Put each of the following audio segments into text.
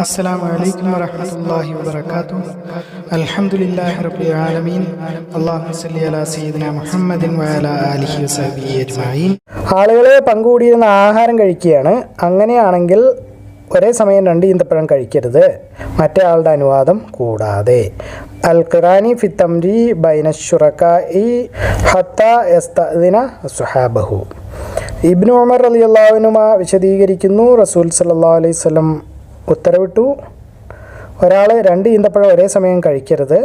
السلام عليكم ورحمة الله وبركاته الحمد لله رب العالمين اللهم صل على سيدنا محمد وعلى آله وصحبه أجمعين ആളുകളെ പങ്കുകൂടിയിരുന്ന ആഹാരം കഴിക്കുകയാണ് അങ്ങനെയാണെങ്കിൽ ഒരേ സമയം രണ്ട് ഈന്തപ്പഴം കഴിക്കരുത് മറ്റേ ആളുടെ അനുവാദം കൂടാതെ അൽ ഖുറാനി ഫിത്തംരി ബൈനഷുറക്കായി ഹത്ത എസ്തദിന സുഹാബഹു ഇബ്നു ഉമർ അലി അള്ളാഹുനുമ വിശദീകരിക്കുന്നു റസൂൽ സല്ലാ അലൈഹി സ്വലം ഉത്തരവിട്ടു. ഒരാൾ രണ്ട് ഈന്തപ്പഴം ഒരേ സമയം കഴിക്കരുത്.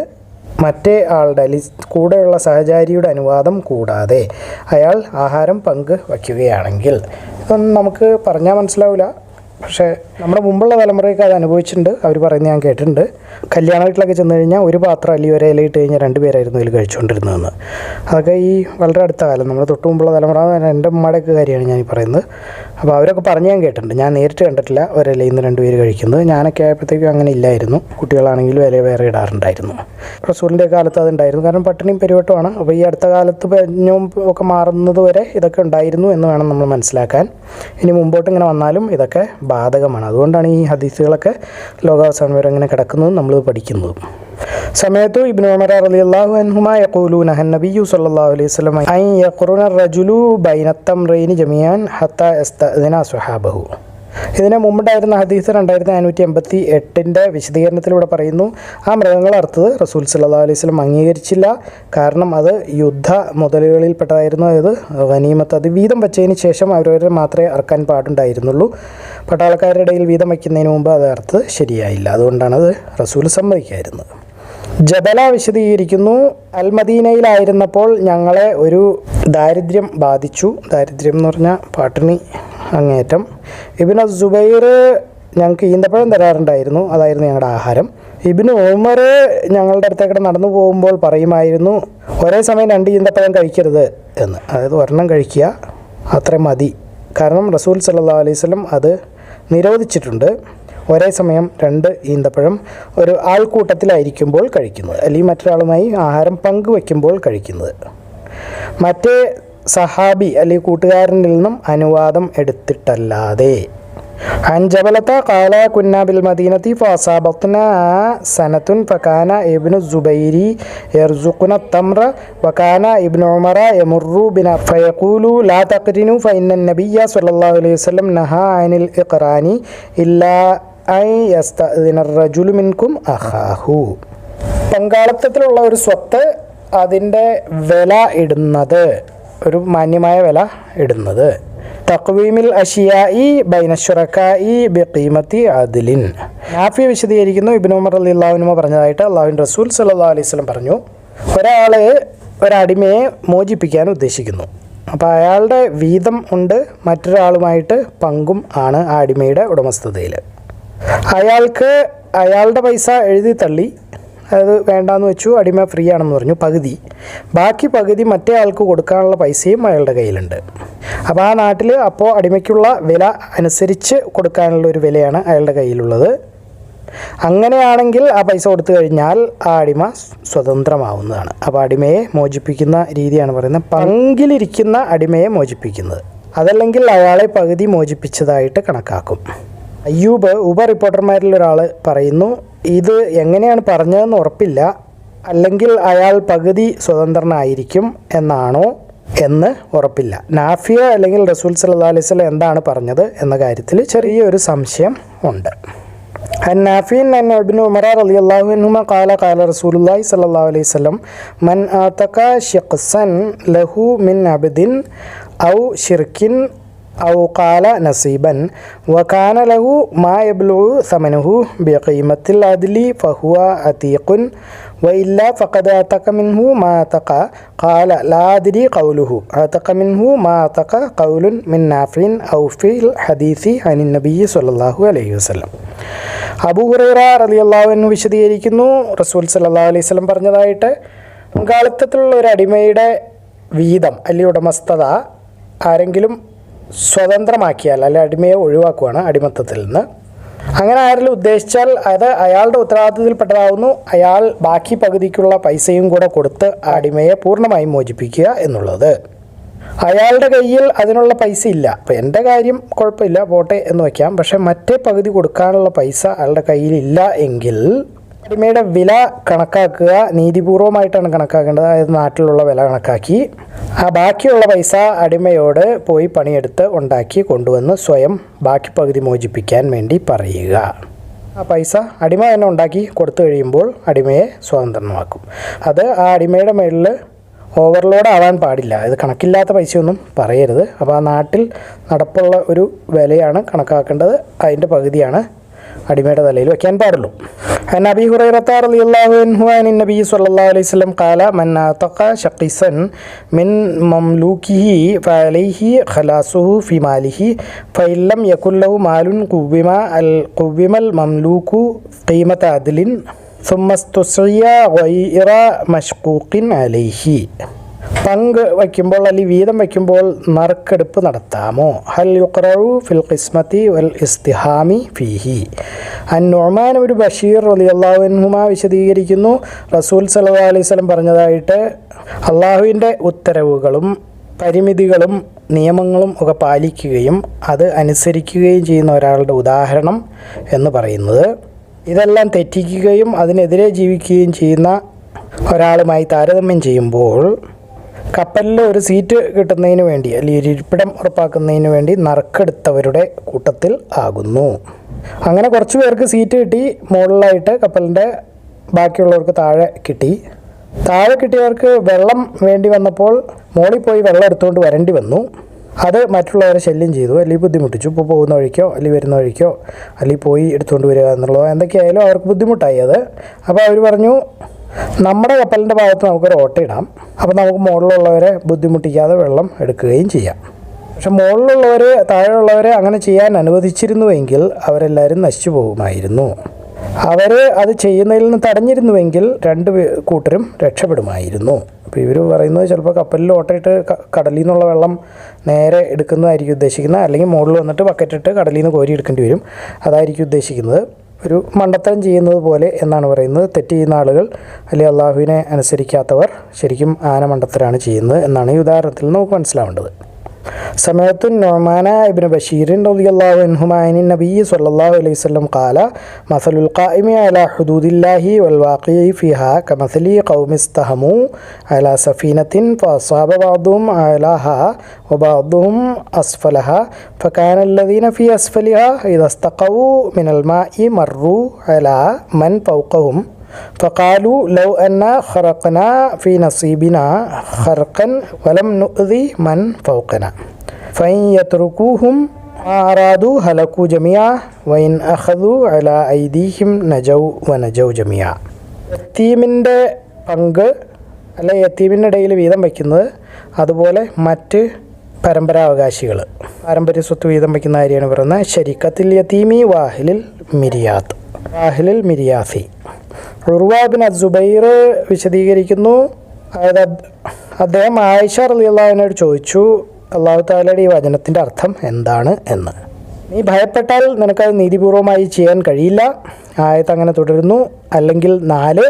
മറ്റേ ആളുടെ അലി കൂടെയുള്ള സഹചാരിയുടെ അനുവാദം കൂടാതെ അയാൾ ആഹാരം പങ്ക് വയ്ക്കുകയാണെങ്കിൽ. ഇതൊന്നും നമുക്ക് പറഞ്ഞാൽ മനസ്സിലാവില്ല പക്ഷേ നമ്മുടെ മുമ്പുള്ള തലമുറയൊക്കെ അത് അനുഭവിച്ചിട്ടുണ്ട്. അവർ പറയുന്നത് ഞാൻ കേട്ടിട്ടുണ്ട്. കല്യാണ വീട്ടിലൊക്കെ ചെന്ന് കഴിഞ്ഞാൽ ഒരു പാത്രം അല്ലെങ്കിൽ ഒരു ഇല ഇട്ട് കഴിഞ്ഞാൽ രണ്ട് പേരായിരുന്നു ഇതിൽ കഴിച്ചുകൊണ്ടിരുന്നതെന്ന്. അതൊക്കെ ഈ വളരെ അടുത്ത കാലം. നമ്മുടെ തൊട്ട് മുമ്പുള്ള തലമുറ എന്റെ ഉമ്മയുടെയൊക്കെ കാര്യമാണ് ഞാൻ ഈ പറയുന്നത്. അപ്പോൾ അവരൊക്കെ പറഞ്ഞ് ഞാൻ കേട്ടിട്ടുണ്ട്. ഞാൻ നേരിട്ട് കണ്ടിട്ടില്ല ഒരിലയിൽ നിന്ന് രണ്ട് പേര് കഴിക്കുന്നത്. ഞാനൊക്കെ ആയപ്പോഴത്തേക്കും അങ്ങനെ ഇല്ലായിരുന്നു. കുട്ടികളാണെങ്കിലും ഇല വേറെ ഇടാറുണ്ടായിരുന്നു. റസൂലിന്റെ കാലത്ത് അതുണ്ടായിരുന്നു കാരണം പട്ടിണിയും പെരുവട്ടമാണ് അപ്പോൾ ഈ അടുത്ത കാലത്ത് പെഞ്ഞും ഒക്കെ മാറുന്നത് വരെ ഇതൊക്കെ ഉണ്ടായിരുന്നു എന്ന് വേണം നമ്മൾ മനസ്സിലാക്കാൻ. ഇനി മുമ്പോട്ട് ഇങ്ങനെ വന്നാലും ഇതൊക്കെ ബാധകമാണ്. അതുകൊണ്ടാണ് ഈ ഹദീസുകളൊക്കെ ലോകാവസാനം വരെ അങ്ങനെ കിടക്കുന്നതും നമ്മൾ പഠിക്കുന്നതും. സമയത്തു ഇബ്നു ഉമർ റളിയല്ലാഹു അൻഹുമാ സല്ലല്ലാഹു അലൈഹി സുഹാബഹു ഇതിന് മുമ്പുണ്ടായിരുന്ന ഹദീസ് രണ്ടായിരത്തി നാനൂറ്റി എൺപത്തി എട്ടിന്റെ വിശദീകരണത്തിലൂടെ പറയുന്നു ആ മൃഗങ്ങൾ അറുത്തത് റസൂൽ സല്ലാ അലൈഹി സ്വലം അംഗീകരിച്ചില്ല. കാരണം അത് യുദ്ധ മുതലുകളിൽപ്പെട്ടതായിരുന്നു. അത് വനീമത്ത് അത് വീതം വെച്ചതിന് ശേഷം അവരവരെ മാത്രമേ അറക്കാൻ പാടുണ്ടായിരുന്നുള്ളൂ. പട്ടാളക്കാരുടെ ഇടയിൽ വീതം വയ്ക്കുന്നതിന് മുമ്പ് അത് അർത്ഥ ശരിയായില്ല. അതുകൊണ്ടാണ് അത് റസൂൽ സമ്മതിക്കായിരുന്നത് ജബല വിശദീകരിക്കുന്നു. അൽമദീനയിലായിരുന്നപ്പോൾ ഞങ്ങളെ ഒരു ദാരിദ്ര്യം ബാധിച്ചു. ദാരിദ്ര്യം എന്ന് പറഞ്ഞാൽ പാട്ടിണി അങ്ങേറ്റം ഇബിന് സുബൈർ ഞങ്ങൾക്ക് ഈന്തപ്പഴം തരാറുണ്ടായിരുന്നു. അതായിരുന്നു ഞങ്ങളുടെ ആഹാരം. ഇബിന് ഉമർ ഞങ്ങളുടെ അടുത്തേക്കിടെ നടന്നു പോകുമ്പോൾ പറയുമായിരുന്നു ഒരേ സമയം രണ്ട് ഈന്തപ്പഴം കഴിക്കരുത് എന്ന്. അതായത് ഒരെണ്ണം കഴിക്കുക അത്ര മതി. കാരണം റസൂൽ സല്ലാ അലൈഹി സ്വലം അത് നിരോധിച്ചിട്ടുണ്ട്. ഒരേ സമയം രണ്ട് ഈന്തപ്പഴം ഒരു ആൾക്കൂട്ടത്തിലായിരിക്കുമ്പോൾ കഴിക്കുന്നത്. അല്ലെങ്കിൽ മറ്റൊരാളുമായി ആഹാരം പങ്കുവയ്ക്കുമ്പോൾ കഴിക്കുന്നത്. മറ്റേ സഹാബി അല്ലെങ്കിൽ കൂട്ടുകാരനിൽ നിന്നും അനുവാദം എടുത്തിട്ടല്ലാതെ അഞ്ചബലത്ത കാല കുന്നാബിൽ മദീനത്തി ഫാസാബത്ന സനത്തുൻ ഫക്കാന ഇബ്നു സുബൈരി യർസുഖുന തമ്ര വകാന ഇബ്നു ഉമറ യമുറു ബിന ഫയഖൂലു ലാ തഖ്രിനു ഫഇന്ന നബിയ സല്ലല്ലാഹു അലൈഹി വസല്ലം നഹാ അനിൽ ഇഖ്റാനി ഇല്ലാ ഐ യസ്തഅ്ദിന റജുലു മിൻകും അഖാഹു. പങ്കാളിത്തത്തിലുള്ള ഒരു സ്വത്ത് അതിന്റെ വില ഇടുന്നത് ഒരു മാന്യമായ വില ഇടുന്നത്. തക്വീമിൽ അഷിയായി ബൈനഷുറക്കായി ബിഖീമത്തി ആദിലിൻ നാഫി വിശദീകരിക്കുന്നു. ഉമർ അലി അള്ളാഹുനുമ പറഞ്ഞതായിട്ട് അള്ളാഹുൻ റസൂൽ സല്ലാ അലൈഹി സ്വലം പറഞ്ഞു. ഒരാൾ ഒരടിമയെ മോചിപ്പിക്കാൻ ഉദ്ദേശിക്കുന്നു. അപ്പോൾ അയാളുടെ വീതം ഉണ്ട്. മറ്റൊരാളുമായിട്ട് പങ്കും ആണ് ആ അടിമയുടെ ഉടമസ്ഥതയിൽ. അയാൾക്ക് അയാളുടെ പൈസ എഴുതി തള്ളി. അത് വേണ്ടാന്ന് വെച്ചു അടിമ ഫ്രീ ആണെന്ന് പറഞ്ഞു പകുതി. ബാക്കി പകുതി മറ്റേ ആൾക്ക് കൊടുക്കാനുള്ള പൈസയും അയാളുടെ കയ്യിലുണ്ട്. അപ്പോൾ ആ നാട്ടിൽ അപ്പോൾ അടിമയ്ക്കുള്ള വില അനുസരിച്ച് കൊടുക്കാനുള്ള ഒരു വിലയാണ് അയാളുടെ കയ്യിലുള്ളത്. അങ്ങനെയാണെങ്കിൽ ആ പൈസ കൊടുത്തു കഴിഞ്ഞാൽ ആ അടിമ സ്വതന്ത്രമാവുന്നതാണ്. അപ്പോൾ അടിമയെ മോചിപ്പിക്കുന്ന രീതിയാണ് പറയുന്നത്. പങ്കിലിരിക്കുന്ന അടിമയെ മോചിപ്പിക്കുന്നത്. അതല്ലെങ്കിൽ അയാളെ പകുതി മോചിപ്പിച്ചതായിട്ട് കണക്കാക്കും. അയ്യൂബ് ഉപ റിപ്പോർട്ടർമാരിൽ ഒരാൾ പറയുന്നു ഇത് എങ്ങനെയാണ് പറഞ്ഞതെന്ന് ഉറപ്പില്ല അല്ലെങ്കിൽ അയാൾ പകുതി സ്വതന്ത്രനായിരിക്കും എന്നാണോ എന്ന് ഉറപ്പില്ല നാഫിയ അല്ലെങ്കിൽ റസൂൽ സല്ലാ അലൈഹി സ്വലം എന്താണ് പറഞ്ഞത് എന്ന കാര്യത്തിൽ ചെറിയൊരു സംശയം ഉണ്ട് عن نافع أن ابن عمر رضي الله عنهما قال قال رسول الله صلى الله عليه وسلم من آتك شقصا له من عبد أو شرك ഔകാല നസീബൻ. വകാന ലഹു മാ എബ്ലു സമനുഹു ബിഖീമത്തിൽ അദ്ലി ഫഹുവ അതീഖുൻ. വയില്ല ഫഖദ അതക മിൻഹു മാ തക ഖാല ലാ അദ്രി ഖൗലുഹു. അതക മിൻഹു മാ തക ഖൗലുൻ മിൻ നാഫിൻ ഔ ഫിൽ ഹദീസി അനിൻ നബി സല്ലല്ലാഹു അലൈഹി വസല്ലം. അബൂ ഹുറൈറ റളിയല്ലാഹു അൻഹു വിശദീകരിക്കുന്നു. റസൂൽ സല്ലല്ലാഹു അലൈഹി വസല്ലം പറഞ്ഞതായിട്ട് മുൻകാലത്തിലുള്ള ഒരു അടിമയുടെ വീതം അല്ലെങ്കിൽ ഉടമസ്ഥത ആരെങ്കിലും സ്വതന്ത്രമാക്കിയാൽ അല്ലെ അടിമയെ ഒഴിവാക്കുകയാണ് അടിമത്തത്തിൽ നിന്ന്. അങ്ങനെ ആരെങ്കിലും ഉദ്ദേശിച്ചാൽ അത് അയാളുടെ ഉത്തരവാദിത്തത്തിൽപ്പെട്ടതാവുന്നു. അയാൾ ബാക്കി പകുതിക്കുള്ള പൈസയും കൂടെ കൊടുത്ത് അടിമയെ പൂർണമായും മോചിപ്പിക്കുക എന്നുള്ളത്. അയാളുടെ കയ്യിൽ അതിനുള്ള പൈസ ഇല്ല. അപ്പം എന്റെ കാര്യം കുഴപ്പമില്ല പോട്ടെ എന്ന് വയ്ക്കാം. പക്ഷേ മറ്റേ പകുതി കൊടുക്കാനുള്ള പൈസ അയാളുടെ കയ്യിലില്ല എങ്കിൽ അടിമയുടെ വില കണക്കാക്കുക നീതിപൂർവമായിട്ടാണ് കണക്കാക്കേണ്ടത്. അതായത് നാട്ടിലുള്ള വില കണക്കാക്കി. ആ ബാക്കിയുള്ള പൈസ അടിമയോട് പോയി പണിയെടുത്ത് ഉണ്ടാക്കി കൊണ്ടുവന്ന് സ്വയം ബാക്കി പകുതി മോചിപ്പിക്കാൻ വേണ്ടി പറയുക. ആ പൈസ അടിമ തന്നെ ഉണ്ടാക്കി കൊടുത്തു കഴിയുമ്പോൾ അടിമയെ സ്വതന്ത്രമാക്കും. അത് ആ അടിമയുടെ മേളിൽ ഓവർലോഡ് ആവാൻ പാടില്ല. ഇത് കണക്കില്ലാത്ത പൈസയൊന്നും പറയരുത്. അപ്പോൾ ആ നാട്ടിൽ നടപ്പുള്ള ഒരു വിലയാണ് കണക്കാക്കേണ്ടത്. അതിന്റെ പകുതിയാണ് അടിമയുടെ തലയിൽ വെക്കാൻ പാടുള്ളൂ. നബി ഹുറൈറത്താർ അലി അള്ളാഹുൻ നബി സല്ലാ അലൈഹി സ്വലം കാല മന്നാത്തക്ക ഷക്കീസൻ മിൻ മംലൂക്കിഹി ഫലൈഹി ഖലാസുഹു ഫി മാലിഹി ഫൈല്ലം യക്കുല്ലഹു മാലുൻ കുബിമ അൽ കുബിമൽ മംലൂക്കു ഖീമത്ത് അദ്ലിൻ സുമ്മസ്തുസിയ വൈറ മഷ്കൂക്കിൻ അലൈഹി പങ്ക് വയ്ക്കുമ്പോൾ അല്ലെങ്കിൽ വീതം വയ്ക്കുമ്പോൾ നറുക്കെടുപ്പ് നടത്താമോ? ഹൽ യുക്രൌ ഫിൽ ഖിസ്മത്തി വൽ ഇസ്തിഹാമി ഫിഹി. അന്നൊമാൻ ഒരു ബഷീർ അലി അള്ളാഹുനുമ വിശദീകരിക്കുന്നു. റസൂൽ സല്ലാ അലൈഹി സ്വലം പറഞ്ഞതായിട്ട് അള്ളാഹുവിന്റെ ഉത്തരവുകളും പരിമിതികളും നിയമങ്ങളും ഒക്കെ പാലിക്കുകയും അത് അനുസരിക്കുകയും ചെയ്യുന്ന ഒരാളുടെ ഉദാഹരണം എന്ന് പറയുന്നത്. ഇതെല്ലാം തെറ്റിക്കുകയും അതിനെതിരെ ജീവിക്കുകയും ചെയ്യുന്ന ഒരാളുമായി താരതമ്യം ചെയ്യുമ്പോൾ കപ്പലിൽ ഒരു സീറ്റ് കിട്ടുന്നതിന് വേണ്ടി അല്ലെങ്കിൽ ഇരിപ്പിടം ഉറപ്പാക്കുന്നതിന് വേണ്ടി നറുക്കെടുത്തവരുടെ കൂട്ടത്തിൽ ആകുന്നു. അങ്ങനെ കുറച്ച് പേർക്ക് സീറ്റ് കിട്ടി. മുകളിലായിട്ട് കപ്പലിന്റെ ബാക്കിയുള്ളവർക്ക് താഴെ കിട്ടി. താഴെ കിട്ടിയവർക്ക് വെള്ളം വേണ്ടി വന്നപ്പോൾ മുകളിൽ പോയി വെള്ളം എടുത്തുകൊണ്ട് വരേണ്ടി വന്നു. അത് മറ്റുള്ളവരെ ശല്യം ചെയ്തു. അല്ലെങ്കിൽ ബുദ്ധിമുട്ടിച്ചു. ഇപ്പോൾ പോകുന്ന വഴിക്കോ അല്ലെങ്കിൽ വരുന്ന വഴിക്കോ അല്ലെങ്കിൽ പോയി എടുത്തുകൊണ്ട് വരിക എന്നുള്ളതോ എന്തൊക്കെയായാലും അവർക്ക് ബുദ്ധിമുട്ടായി അത്. അപ്പോൾ അവർ പറഞ്ഞു നമ്മുടെ കപ്പലിന്റെ ഭാഗത്ത് നമുക്കൊരു ഇടാം. അപ്പോൾ നമുക്ക് മുകളിലുള്ളവരെ ബുദ്ധിമുട്ടിക്കാതെ വെള്ളം എടുക്കുകയും ചെയ്യാം. പക്ഷെ മുകളിലുള്ളവർ താഴെയുള്ളവരെ അങ്ങനെ ചെയ്യാൻ അനുവദിച്ചിരുന്നുവെങ്കിൽ അവരെല്ലാവരും നശിച്ചു പോകുമായിരുന്നു. അവർ അത് ചെയ്യുന്നതിൽ നിന്ന് തടഞ്ഞിരുന്നുവെങ്കിൽ രണ്ട് കൂട്ടരും രക്ഷപ്പെടുമായിരുന്നു. അപ്പോൾ ഇവർ പറയുന്നത് ചിലപ്പോൾ കപ്പലിൽ ഓട്ടയിട്ട് കടലിൽ നിന്നുള്ള വെള്ളം നേരെ എടുക്കുന്നതായിരിക്കും ഉദ്ദേശിക്കുന്നത്. അല്ലെങ്കിൽ മുകളിൽ വന്നിട്ട് ബക്കറ്റിട്ട് കടലിൽ നിന്ന് കോരി എടുക്കേണ്ടി വരും. അതായിരിക്കും ഉദ്ദേശിക്കുന്നത്. ഒരു മണ്ടത്തരം ചെയ്യുന്നത് പോലെ എന്നാണ് പറയുന്നത്. തെറ്റ് ചെയ്യുന്ന ആളുകൾ അല്ലെങ്കിൽ അള്ളാഹുവിനെ അനുസരിക്കാത്തവർ ശരിക്കും ആന മണ്ടത്തരാണ് ചെയ്യുന്നത് എന്നാണ് ഈ ഉദാഹരണത്തിൽ നമുക്ക് മനസ്സിലാവേണ്ടത്. سمعت النعمان بن بشير رضي الله عنهما عن النبي صلى الله عليه وسلم قال مثل القائم على حدود الله والواقع فيها كمثل قوم استهموا على سفينة فأصاب بعضهم أعلاها وبعضهم أسفلها فكان الذين في أسفلها إذا استقوا من الماء مروا على من فوقهم. ഫക്കാലു ലൗ അന്ന ഖറഖന ഫി നസീബിന ഖർഖൻ വലം നുഅ്ദി മൻ ഫൗഖന ഫൈൻ യത്രുകൂഹും ആറാദു هلكوا جميعا وإن أخذوا على ഐദീഹിം نجوا ونجوا جميعا. തീമിന്റെ പങ്ക് അല്ലെ യത്തീമിന്റെ ഇടയിൽ വീതം വയ്ക്കുന്നത് അതുപോലെ മറ്റ് പരമ്പരാവകാശികൾ. പാരമ്പര്യ സ്വത്ത് വീതം വയ്ക്കുന്ന കാര്യമാണ് പറയുന്നത്. ശരിക്കത്തിൽ യത്തീമി വാഹിലിൽ മിരിയാത്ത്. വാഹിലിൽ മിരിയാസി. ഉർവാബിൻ അസുബൈർ വിശദീകരിക്കുന്നു. അതായത് അദ്- അദ്ദേഹം ആയിഷ റളിയല്ലാഹുവിനോട് ചോദിച്ചു അള്ളാഹു താലയുടെ ഈ വചനത്തിന്റെ അർത്ഥം എന്താണ് എന്ന്. നീ ഭയപ്പെട്ടാൽ നിനക്കത് നീതിപൂർവമായി ചെയ്യാൻ കഴിയില്ല. ആയത്ത് അങ്ങനെ തുടരുന്നു. അല്ലെങ്കിൽ നാല്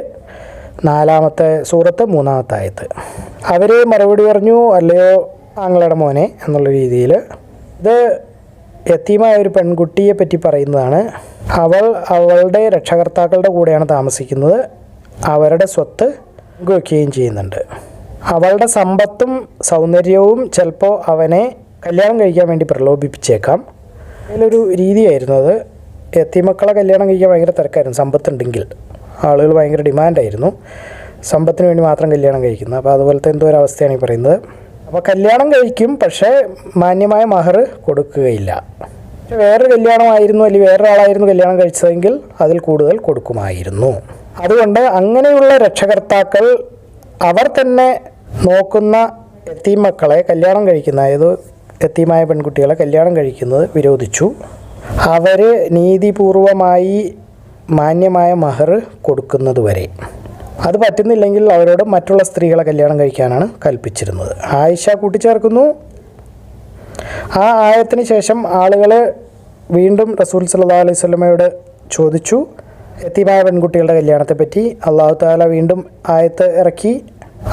നാലാമത്തെ സൂറത്ത് മൂന്നാമത്തെ ആയത്ത്. അവർ മറുപടി പറഞ്ഞു അല്ലയോ ആങ്ങളുടെ മോനെ എന്നുള്ള രീതിയിൽ ഇത് യത്തീമായ ഒരു പെൺകുട്ടിയെ പറ്റി പറയുന്നതാണ്. അവൾ അവളുടെ രക്ഷകർത്താക്കളുടെ കൂടെയാണ് താമസിക്കുന്നത്. അവരുടെ സ്വത്ത് പങ്കുവെക്കുകയും ചെയ്യുന്നുണ്ട്. അവളുടെ സമ്പത്തും സൗന്ദര്യവും ചിലപ്പോൾ അവനെ കല്യാണം കഴിക്കാൻ വേണ്ടി പ്രലോഭിപ്പിച്ചേക്കാം. അതിലൊരു രീതിയായിരുന്നു അത്. എത്തിമക്കളെ കല്യാണം കഴിക്കാൻ ഭയങ്കര തിരക്കായിരുന്നു. സമ്പത്തുണ്ടെങ്കിൽ ആളുകൾ ഭയങ്കര ഡിമാൻഡായിരുന്നു. സമ്പത്തിന് വേണ്ടി മാത്രം കല്യാണം കഴിക്കുന്നത്. അപ്പോൾ അതുപോലത്തെ എന്തോ ഒരു അവസ്ഥയാണ് ഈ പറയുന്നത്. അപ്പോൾ കല്യാണം കഴിക്കും പക്ഷേ മാന്യമായ മഹർ കൊടുക്കുകയില്ല. വേറൊരു കല്യാണമായിരുന്നു അല്ലെങ്കിൽ വേറൊരാളായിരുന്നു കല്യാണം കഴിച്ചതെങ്കിൽ അതിൽ കൂടുതൽ കൊടുക്കുമായിരുന്നു. അതുകൊണ്ട് അങ്ങനെയുള്ള രക്ഷകർത്താക്കൾ അവർ തന്നെ നോക്കുന്ന എത്തീം മക്കളെ കല്യാണം കഴിക്കുന്ന അതായത് എത്തീമായ പെൺകുട്ടികളെ കല്യാണം കഴിക്കുന്നത് വിരോധിച്ചു. അവർ നീതിപൂർവമായി മാന്യമായ മഹർ കൊടുക്കുന്നത് വരെ അത് പറ്റുന്നില്ലെങ്കിൽ അവരോട് മറ്റുള്ള സ്ത്രീകളെ കല്യാണം കഴിക്കാനാണ് കൽപ്പിച്ചിരുന്നത്. ആയിഷ കൂട്ടിച്ചേർക്കുന്നു. ആ ആയത്തിന് ശേഷം ആളുകൾ വീണ്ടും റസൂൽ സല്ലാ അലൈഹി സ്വലമയോട് ചോദിച്ചു എത്തിമായ പെൺകുട്ടികളുടെ കല്യാണത്തെപ്പറ്റി? അള്ളാഹു താല വീണ്ടും ആയത്ത് ഇറക്കി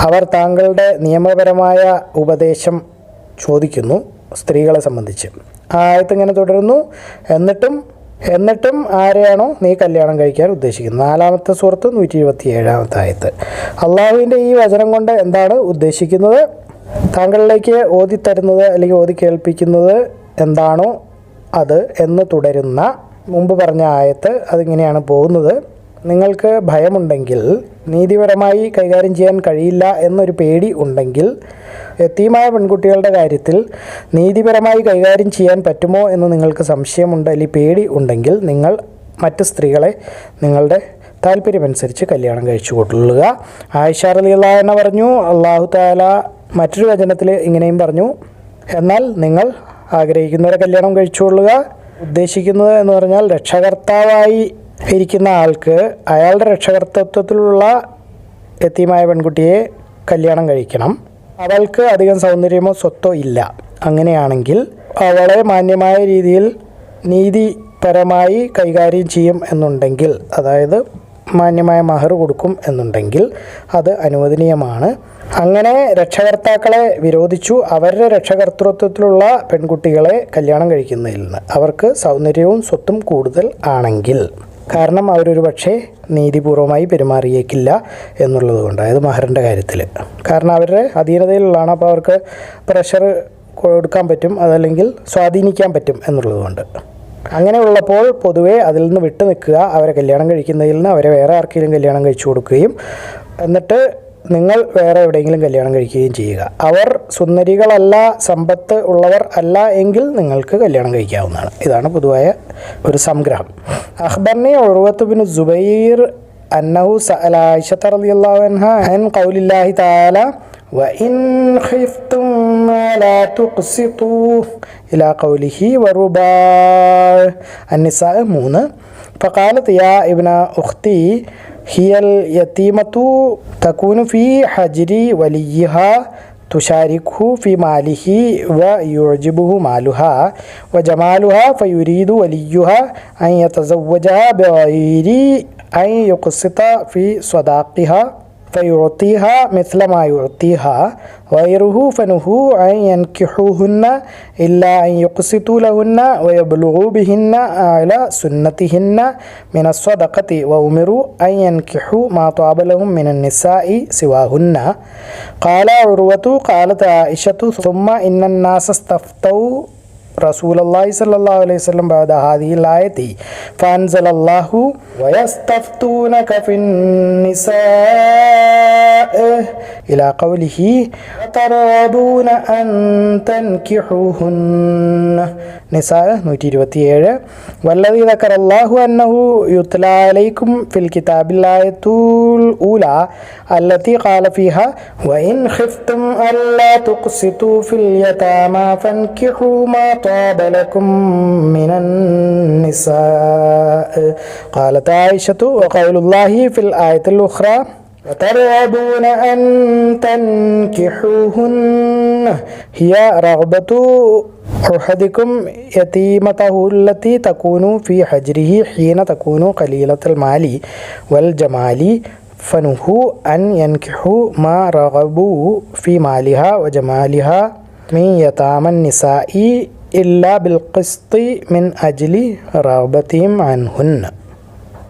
അവർ താങ്കളുടെ നിയമപരമായ ഉപദേശം ചോദിക്കുന്നു സ്ത്രീകളെ സംബന്ധിച്ച്. ആ ആയത്ത് ഇങ്ങനെ തുടരുന്നു. എന്നിട്ടും എന്നിട്ടും ആരെയാണോ നീ കല്യാണം കഴിക്കാൻ ഉദ്ദേശിക്കുന്നത്? നാലാമത്തെ സുഹൃത്ത് നൂറ്റി ഇരുപത്തി ഏഴാമത്തെ ആയത്ത് അള്ളാഹുവിന്റെ ഈ വചനം കൊണ്ട് എന്താണ് ഉദ്ദേശിക്കുന്നത്? താങ്കളിലേക്ക് ഓതി തരുന്നത് അല്ലെങ്കിൽ ഓതി കേൾപ്പിക്കുന്നത് എന്താണോ അത് എന്ന് തുടരുന്ന മുമ്പ് പറഞ്ഞ ആയത്ത് അതിങ്ങനെയാണ് പോകുന്നത്. നിങ്ങൾക്ക് ഭയമുണ്ടെങ്കിൽ നീതിപരമായി കൈകാര്യം ചെയ്യാൻ കഴിയില്ല എന്നൊരു പേടി ഉണ്ടെങ്കിൽ എത്തിയുമായ പെൺകുട്ടികളുടെ കാര്യത്തിൽ നീതിപരമായി കൈകാര്യം ചെയ്യാൻ പറ്റുമോ എന്ന് നിങ്ങൾക്ക് സംശയമുണ്ട് അല്ലെങ്കിൽ പേടി ഉണ്ടെങ്കിൽ നിങ്ങൾ മറ്റ് സ്ത്രീകളെ നിങ്ങളുടെ താല്പര്യമനുസരിച്ച് കല്യാണം കഴിച്ചു കൊള്ളുക. ആയിഷ റളിയല്ലാഹു എന്ന് പറഞ്ഞു അള്ളാഹു താല മറ്റൊരു വചനത്തിൽ ഇങ്ങനെയും പറഞ്ഞു എന്നാൽ നിങ്ങൾ ആഗ്രഹിക്കുന്നവരെ കല്യാണം കഴിച്ചുകൊള്ളുക ഉദ്ദേശിക്കുന്നത് എന്ന് പറഞ്ഞാൽ രക്ഷകർത്താവായി ഇരിക്കുന്ന ആൾക്ക് അയാളുടെ രക്ഷകർത്തത്വത്തിലുള്ള എത്തിയമായ പെൺകുട്ടിയെ കല്യാണം കഴിക്കണം. അവൾക്ക് അധികം സൗന്ദര്യമോ സ്വത്തോ ഇല്ല. അങ്ങനെയാണെങ്കിൽ അവളെ മാന്യമായ രീതിയിൽ നീതിപരമായി കൈകാര്യം ചെയ്യും എന്നുണ്ടെങ്കിൽ അതായത് മാന്യമായ മഹർ കൊടുക്കും എന്നുണ്ടെങ്കിൽ അത് അനുവദനീയമാണ്. അങ്ങനെ രക്ഷകർത്താക്കളെ വിരോധിച്ചു അവരുടെ രക്ഷകർത്തൃത്വത്തിലുള്ള പെൺകുട്ടികളെ കല്യാണം കഴിക്കുന്നതിൽ നിന്ന് അവർക്ക് സൗന്ദര്യവും സ്വത്തും കൂടുതൽ ആണെങ്കിൽ കാരണം അവരൊരു പക്ഷേ നീതിപൂർവമായി പെരുമാറിയേക്കില്ല എന്നുള്ളത് കൊണ്ട്. അതായത് മഹറിന്റെ കാര്യത്തിൽ. കാരണം അവരുടെ അധീനതയിലുള്ളതാണ്. അപ്പോൾ അവർക്ക് പ്രഷർ കൊടുക്കാൻ പറ്റും. അതല്ലെങ്കിൽ സ്വാധീനിക്കാൻ പറ്റും എന്നുള്ളത് കൊണ്ട്. അങ്ങനെ ഉള്ളപ്പോൾ പൊതുവേ അതിൽ നിന്ന് വിട്ടു നിൽക്കുക അവരെ കല്യാണം കഴിക്കുന്നതിൽ നിന്ന് അവരെ വേറെ ആർക്കെങ്കിലും കല്യാണം കഴിച്ചു കൊടുക്കുകയും എന്നിട്ട് നിങ്ങൾ വേറെ എവിടെയെങ്കിലും കല്യാണം കഴിക്കുകയും ചെയ്യുക അവർ സുന്ദരികളല്ല സമ്പത്ത് ഉള്ളവർ അല്ല എങ്കിൽ നിങ്ങൾക്ക് കല്യാണം കഴിക്കാവുന്നതാണ് ഇതാണ് പൊതുവായ ഒരു സംഗ്രഹം അഖ്ബറിനെ ഉറുവത്ത് ബിൻ സുബൈർ അന്നഹു സഅല ആയിഷത്ത റളിയല്ലാഹു അൻഹ അൻ ഖൗലില്ലാഹി തആല وإن خفتم لا تقسطوا إلى قوله ورباع النساء മൂന്ന് فقالت يا ابن أختي هي اليتيمة تكون في حجر وليها تشاركه في ماله ويعجبه مالها وجمالها فيريد وليها أن يتزوجها بغير أن يقسط في صداقها. فيعطيها مثل ما يعطيها غيره فنهوا أن ينكحوهن إلا أن يقسطوا لهن ويبلغوا بهن على سنتهن من الصدقة وأمروا أن ينكحوا ما طاب لهم من النساء سواهن. قال عروة قالت عائشة ثم إن الناس استفتوا റസൂൽ അള്ളാഹി അലൈഹി സ്വലം ബാദ ഹാദിയിൽ ആയത്തി ഫാൻസൽ അള്ളാഹു വയസ്തഫ്തൂന إلى قوله ترغبون أن تنكحوهن؟ نساء 127 والذي ذكر الله أنه يتلى عليكم في الكتاب الآية الأولى التي قال فيها وإن خفتم ألا تقسطوا في اليتامى فانكحوا ما طاب لكم من النساء. قالت عائشة وقول الله في الآية الأخرى وترغبون أن تنكحوهن. هي رغبة أحدكم يتيمته التي تكون في حجره حين تكون قليلة المال والجمال. فنهوا أن ينكحوا ما رغبوا في مالها وجمالها من يتامى النساء إلا بالقسط من أجل رغبتهم عنهن.